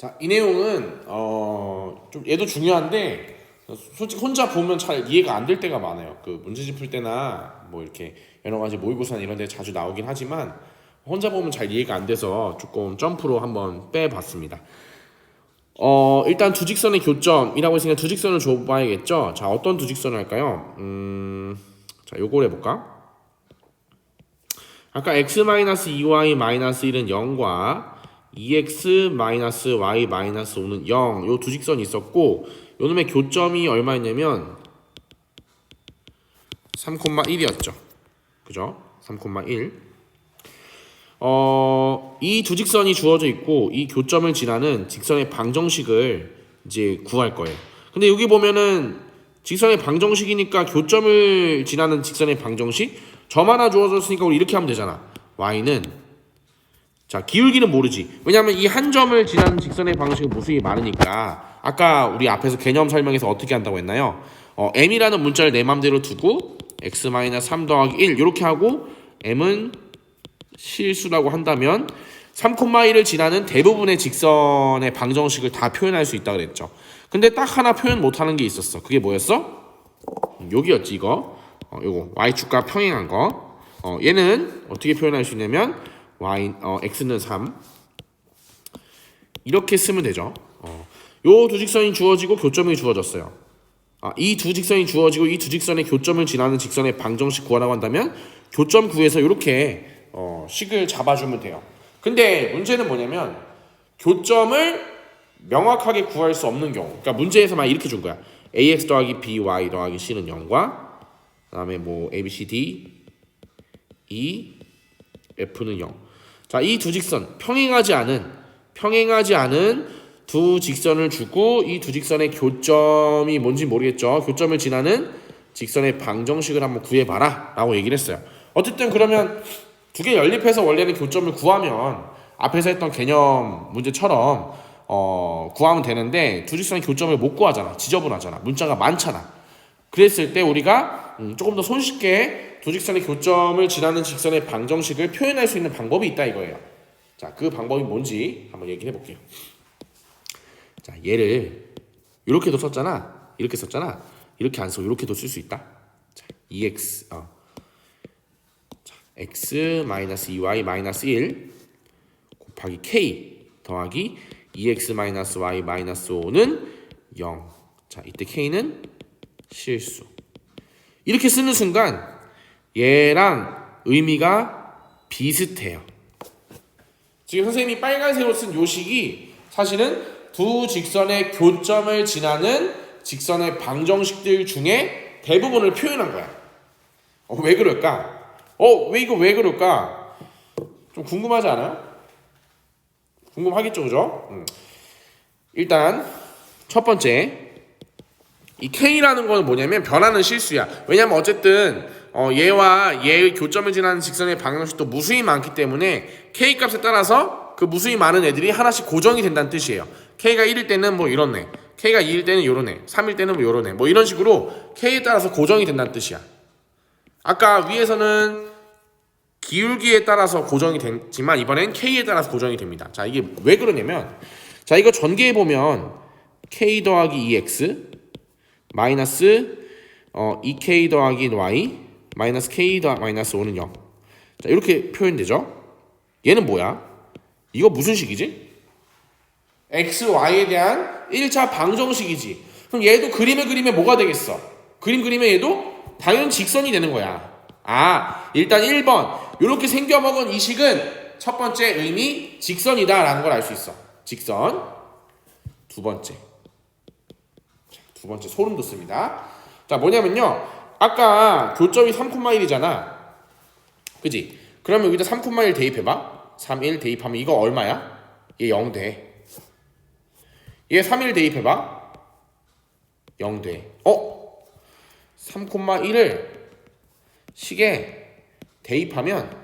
자, 이 내용은 어, 좀 얘도 중요한데 솔직히 혼자 보면 잘 이해가 안 될 때가 많아요. 그 문제집 풀 때나 뭐 이렇게 여러 가지 모의고사나 이런 데 자주 나오긴 하지만 혼자 보면 잘 이해가 안 돼서 조금 점프로 한번 빼봤습니다. 어, 일단 두 직선의 교점이라고 했으니까 두 직선을 줘봐야겠죠. 자, 어떤 두 직선을 할까요? 음, 자, 요걸 해볼까? 아까 x-2y 1은 0과 2x 마이너스 y 마이너스 5는 0. 요 두 직선이 있었고 요 놈의 교점이 얼마였냐면 3,1이었죠. 그죠? 3,1. 어, 이 두 직선이 주어져 있고 이 교점을 지나는 직선의 방정식을 이제 구할 거예요. 근데 여기 보면은 직선의 방정식이니까 교점을 지나는 직선의 방정식 점 하나 주어졌으니까 우리 이렇게 하면 되잖아. y는 자 기울기는 모르지. 왜냐하면 이 한 점을 지나는 직선의 방식은 무수히 많으니까 아까 우리 앞에서 개념 설명에서 어떻게 한다고 했나요? 어, m이라는 문자를 내 맘대로 두고 x-3 더하기 1 이렇게 하고 m은 실수라고 한다면 3,1을 지나는 대부분의 직선의 방정식을 다 표현할 수 있다 그랬죠. 근데 딱 하나 표현 못하는 게 있었어. 그게 뭐였어? 음, 여기였지 이거. 어, 요거 y축과 평행한 거. 어, 얘는 어떻게 표현할 수 있냐면 y 어, x는 3 이렇게 쓰면 되죠. 어, 요두 직선이 주어지고 교점이 주어졌어요. 아, 이 두 직선이 주어지고 이 두 직선의 교점을 지나는 직선의 방정식 구하라고 한다면 교점 구에서 이렇게 어, 식을 잡아주면 돼요. 근데 문제는 뭐냐면 교점을 명확하게 구할 수 없는 경우. 그러니까 문제에서만 이렇게 준 거야. ax 더하기 by 더하기 c는 0과 그다음에 뭐 a b c d e f는 0. 자, 이 두 직선 평행하지 않은 평행하지 않은 두 직선을 주고 이 두 직선의 교점이 뭔지 모르겠죠. 교점을 지나는 직선의 방정식을 한번 구해 봐라라고 얘기를 했어요. 어쨌든 그러면 두 개 연립해서 원래는 교점을 구하면 앞에서 했던 개념 문제처럼 어, 구하면 되는데 두 직선의 교점을 못 구하잖아. 지저분하잖아. 문자가 많잖아. 그랬을 때 우리가 음, 조금 더 손쉽게 두 직선의 교점을 지나는 직선의 방정식을 표현할 수 있는 방법이 있다 이거예요. 자, 그 방법이 뭔지 한번 얘기해 볼게요. 자, 얘를 이렇게도 썼잖아. 이렇게 썼잖아. 이렇게 안 써. 이렇게도 쓸 수 있다. 자, 2x 어. 자, x 마이너스 2y 마이너스 1 곱하기 k 더하기 2x 마이너스 y 마이너스 5는 0. 자, 이때 k는 실수. 이렇게 쓰는 순간 얘랑 의미가 비슷해요. 지금 선생님이 빨간색으로 쓴 요식이 사실은 두 직선의 교점을 지나는 직선의 방정식들 중에 대부분을 표현한 거야. 어, 왜 그럴까? 어, 왜 이거 왜 그럴까? 좀 궁금하지 않아요? 궁금하겠죠, 그죠? 음. 일단 첫 번째 이 K라는 건 뭐냐면 변하는 실수야. 왜냐면 어쨌든 어, 얘와 얘의 교점을 지나는 직선의 방정식도 무수히 많기 때문에 K 값에 따라서 그 무수히 많은 애들이 하나씩 고정이 된다는 뜻이에요. K가 1일 때는 뭐 애, K가 2일 때는 애, 3일 때는 뭐 애, 뭐 이런 식으로 K에 따라서 고정이 된다는 뜻이야. 아까 위에서는 기울기에 따라서 고정이 됐지만 이번엔 K에 따라서 고정이 됩니다. 자, 이게 왜 그러냐면 자, 이거 전개해 보면 K 더하기 2X 마이너스 어, 2K 더하기 Y 마이너스 K 더 마이너스 5는 0. 자, 이렇게 표현되죠? 얘는 뭐야? 이거 무슨 식이지? x, y에 대한 1차 방정식이지. 그럼 얘도 그림을 그리면 뭐가 되겠어? 그림 그리면 얘도 당연 직선이 되는 거야. 아, 일단 1번. 이렇게 생겨먹은 이 식은 첫 번째 의미 직선이다라는 걸 알 수 있어. 직선. 두 번째. 두 번째 소름 돋습니다. 자, 뭐냐면요. 아까 교점이 3,1이잖아. 그지? 그러면 여기다 3,1 대입해봐. 3, 1 대입하면 이거 얼마야? 얘 0 돼. 얘 3, 1 대입해봐. 0 돼. 어? 3,1을 식에 대입하면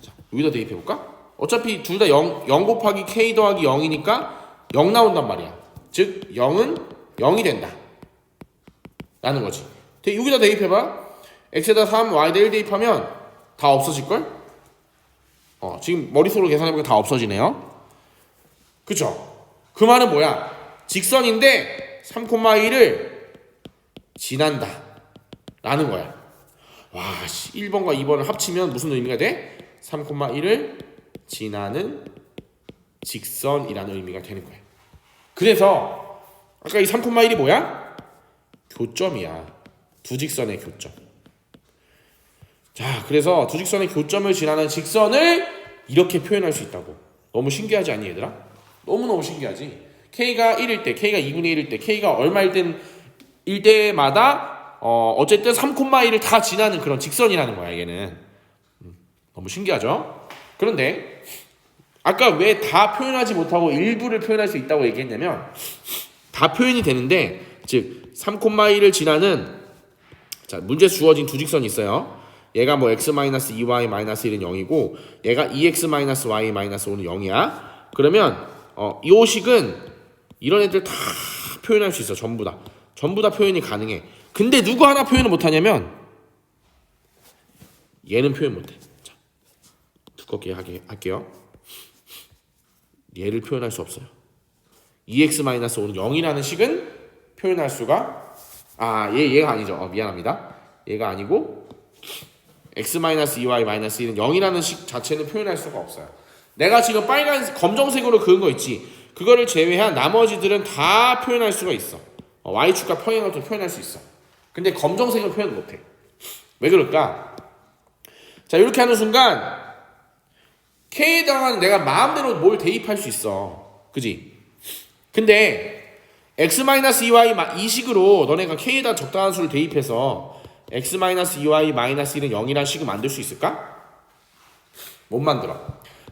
자, 여기다 대입해볼까? 어차피 둘 다 0, 0 곱하기 k 더하기 0이니까 0 나온단 말이야. 즉 0은 0이 된다. 라는 거지. 대- 여기다 대입해봐. x에다 3, y에다 1 대입하면 다 없어질걸? 어, 지금 머릿속으로 계산해보니까 다 없어지네요. 그쵸? 그 말은 뭐야? 직선인데 3,1을 지난다. 라는 거야. 와, 씨, 1번과 2번을 합치면 무슨 의미가 돼? 3,1을 지나는 직선이라는 의미가 되는 거야. 그래서 아까 이 3,1이 뭐야? 교점이야. 두 직선의 교점. 자, 그래서 두 직선의 교점을 지나는 직선을 이렇게 표현할 수 있다고. 너무 신기하지 않니, 얘들아? 너무너무 신기하지? K가 1일 때, K가 2분의 1일 때, K가 얼마일 땐, 일 때마다, 어, 어쨌든 3,1을 다 지나는 그런 직선이라는 거야, 얘는. 음, 너무 신기하죠? 그런데, 아까 왜 다 표현하지 못하고 일부를 표현할 수 있다고 얘기했냐면, 다 표현이 되는데, 즉, 3,1을 지나는, 자, 문제 주어진 두 직선이 있어요. 얘가 뭐 x-2y-1은 0이고 얘가 2x-y-5는 0이야. 그러면 어, 이 식은 이런 애들 다 표현할 수 있어. 전부 다. 전부 다 표현이 가능해. 근데 누구 하나 표현을 못 하냐면 얘는 표현 못 해. 자. 두껍게 하게 할게요. 얘를 표현할 수 없어요. 2x-5는 0이라는 식은 표현할 수가 아, 얘 얘가 아니죠. 어, 미안합니다. 얘가 아니고 x-2y-1은 0이라는 식 자체는 표현할 수가 없어요. 내가 지금 빨간 검정색으로 그은 거 있지. 그거를 제외한 나머지들은 다 표현할 수가 있어. 어, y축과 평행을 또 표현할 수 있어. 근데 검정색은 표현 못 해. 왜 그럴까? 자, 이렇게 하는 순간 k에다가는 내가 마음대로 뭘 대입할 수 있어. 그지? 근데 x-2y 이 식으로 너네가 k에다 적당한 수를 대입해서 x-2y 1은 0이라는 식을 만들 수 있을까? 못 만들어.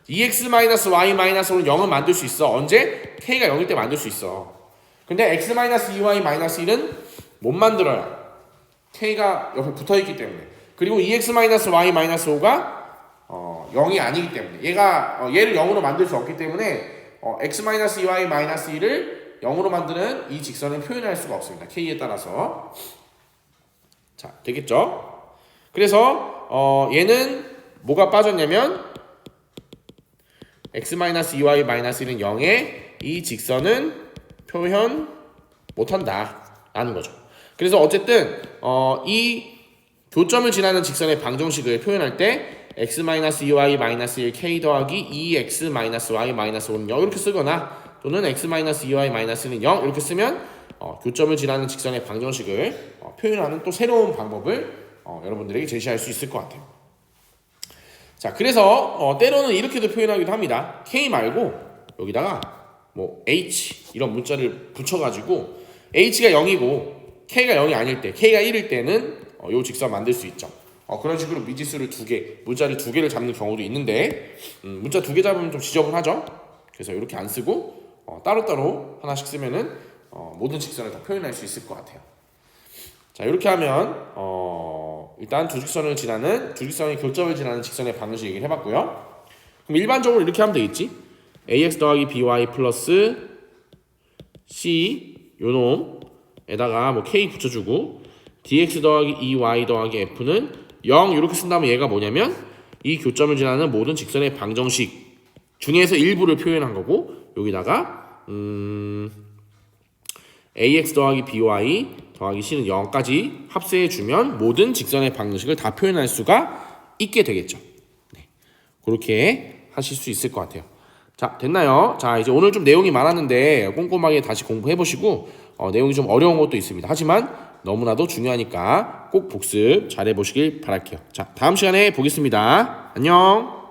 2x-y 0은 만들 수 있어. 언제? k가 0일 때 만들 수 있어. 근데 x-2y 1은 못 만들어요. k가 옆에 붙어 있기 때문에. 그리고 2x-y 5가 어, 0이 아니기 때문에. 얘가 어, 얘를 0으로 만들 수 없기 때문에 어, x-2y 1을 0으로 만드는 이 직선을 표현할 수가 없습니다. k에 따라서. 자, 되겠죠? 그래서 어, 얘는 뭐가 빠졌냐면 x-2y 1은 0에 이 직선은 표현 못한다 라는 거죠. 그래서 어쨌든 어, 이 교점을 지나는 직선의 방정식을 표현할 때 x-2y 1 k 더하기 2x-y 5는 0 이렇게 쓰거나 또는 x-2y 1은 0 이렇게 쓰면 어, 교점을 지나는 직선의 방정식을 어, 표현하는 또 새로운 방법을 어, 여러분들에게 제시할 수 있을 것 같아요. 자, 그래서 어, 때로는 이렇게도 표현하기도 합니다. k 말고 여기다가 뭐 h 이런 문자를 붙여가지고 h가 0이고 k가 0이 아닐 때, k가 1일 때는 어, 요 직선 만들 수 있죠. 어, 그런 식으로 미지수를 두 개, 문자를 두 개를 잡는 경우도 있는데 음, 문자 두 개 잡으면 좀 지저분하죠. 그래서 이렇게 안 쓰고 어, 따로따로 하나씩 쓰면은 어, 모든 직선을 다 표현할 수 있을 것 같아요. 자 이렇게 하면 어, 일단 두 직선을 지나는 두 직선의 교점을 지나는 직선의 방정식 얘기를 해봤고요. 그럼 일반적으로 이렇게 하면 되겠지? ax 더하기 by 플러스 c 요놈에다가 뭐 k 붙여주고 dx 더하기 2y 더하기 f는 0 이렇게 쓴다면 얘가 뭐냐면 이 교점을 지나는 모든 직선의 방정식 중에서 일부를 표현한 거고 여기다가 음 ax 더하기 by 더하기 c는 0까지 합세해 주면 모든 직선의 방정식을 다 표현할 수가 있게 되겠죠. 네. 그렇게 하실 수 있을 것 같아요. 자, 됐나요? 자, 이제 오늘 좀 내용이 많았는데 꼼꼼하게 다시 공부해 보시고 어, 내용이 좀 어려운 것도 있습니다. 하지만 너무나도 중요하니까 꼭 복습 잘해 보시길 바랄게요. 자, 다음 시간에 보겠습니다. 안녕.